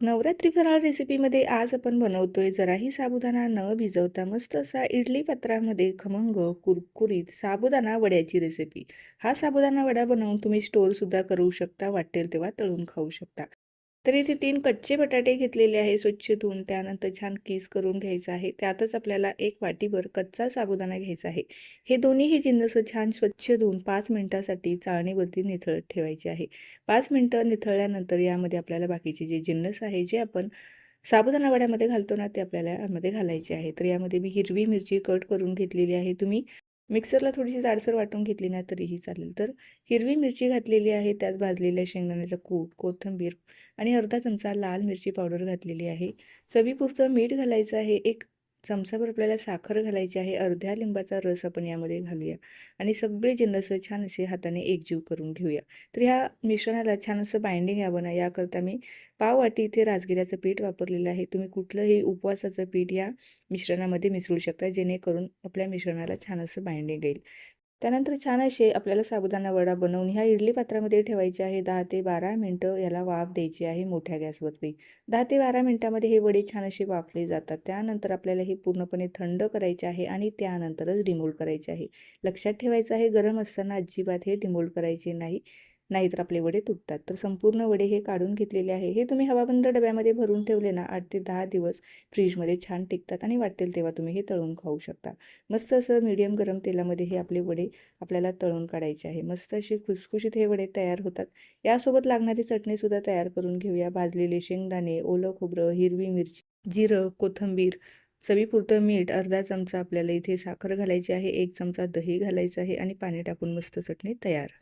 नवरात्री फराळ रेसिपीमध्ये आज आपण बनवतोय जराही साबुदाणा न भिजवता मस्त असा इडली पात्रामध्ये खमंग कुरकुरीत साबुदाणा वड्याची रेसिपी. हा साबुदाणा वडा बनवून तुम्ही स्टोअरसुद्धा करू शकता वाटेल तेव्हा तळून खाऊ शकता. तर इथे तीन कच्चे बटाटे घेतलेले आहे स्वच्छ धुवून त्यानंतर छान किस करून घ्यायचं आहे. त्यातच आपल्याला एक वाटीभर कच्चा साबुदाणा घ्यायचा आहे. हे दोन्हीही जिन्नस छान स्वच्छ धुवून पाच मिनिटासाठी चाळणीवरती निथळत ठेवायचे आहे. पाच मिनटं निथळल्यानंतर यामध्ये आपल्याला बाकीचे जे जिन्नस आहे जे आपण साबुदाणा वड्यामध्ये घालतो ना ते आपल्याला यामध्ये घालायचे आहे. तर यामध्ये मी हिरवी मिरची कट करून घेतलेली आहे. तुम्ही मिक्सरला थोडीशी जाडसर वाटून घेतली ना तरीही चालेल. तर हिरवी मिरची घातलेली आहे त्यात भाजलेल्या शेंगदाण्याचा कूट कोथिंबीर आणि अर्धा चमचा लाल मिरची पावडर घातलेली आहे. चवीपुरतं मीठ घालायचं आहे एक चमचाभर आपल्याला साखर घालायची आहे अर्ध्या लिंबाचा रस आपण यामध्ये घालूया. आणि सगळे जिन्नस छान असे हाताने एकजीव करून घेऊया. तर ह्या मिश्रणाला छान असं बाइंडिंग यावं ना याकरता मी पाव वाटी इथे राजगिऱ्याचं पीठ वापरलेलं आहे. तुम्ही कुठलंही उपवासाचं पीठ या मिश्रणामध्ये मिसळू शकता जेणेकरून आपल्या मिश्रणाला छान असं बाइंडिंग येईल. त्यानंतर छान असे आपल्याला साबुदाणा वडा बनवून ह्या इडली पात्रामध्ये ठेवायचे आहे. दहा ते बारा मिनटं याला वाफ द्यायची आहे मोठ्या गॅसवरती. दहा ते बारा मिनटामध्ये हे वडे छान असे वाफले जातात. त्यानंतर आपल्याला हे पूर्णपणे थंड करायचे आहे आणि त्यानंतरच डिमोल्ड करायचे आहे. लक्षात ठेवायचं आहे गरम असताना अजिबात हे डिमोल्ड करायचे नाही. नाहीतर आपले वडे तुटतात. तर संपूर्ण वडे हे काढून घेतलेले आहे. हे तुम्ही हवाबंद डब्यामध्ये भरून ठेवले ना आठ ते दहा दिवस फ्रीजमध्ये छान टिकतात आणि वाटेल तेव्हा तुम्ही हे तळून खाऊ शकता. मस्त असं मीडियम गरम तेलामध्ये हे आपले वडे आपल्याला तळून काढायचे आहे. मस्त असे खुसखुशीत हे वडे तयार होतात. यासोबत लागणारी चटणीसुद्धा तयार करून घेऊया. भाजलेले शेंगदाणे ओलं खोबरं हिरवी मिरची जिरं कोथिंबीर चवीपुरतं मीठ अर्धा चमचा आपल्याला इथे साखर घालायची आहे एक चमचा दही घालायचं आहे आणि पाणी टाकून मस्त चटणी तयार.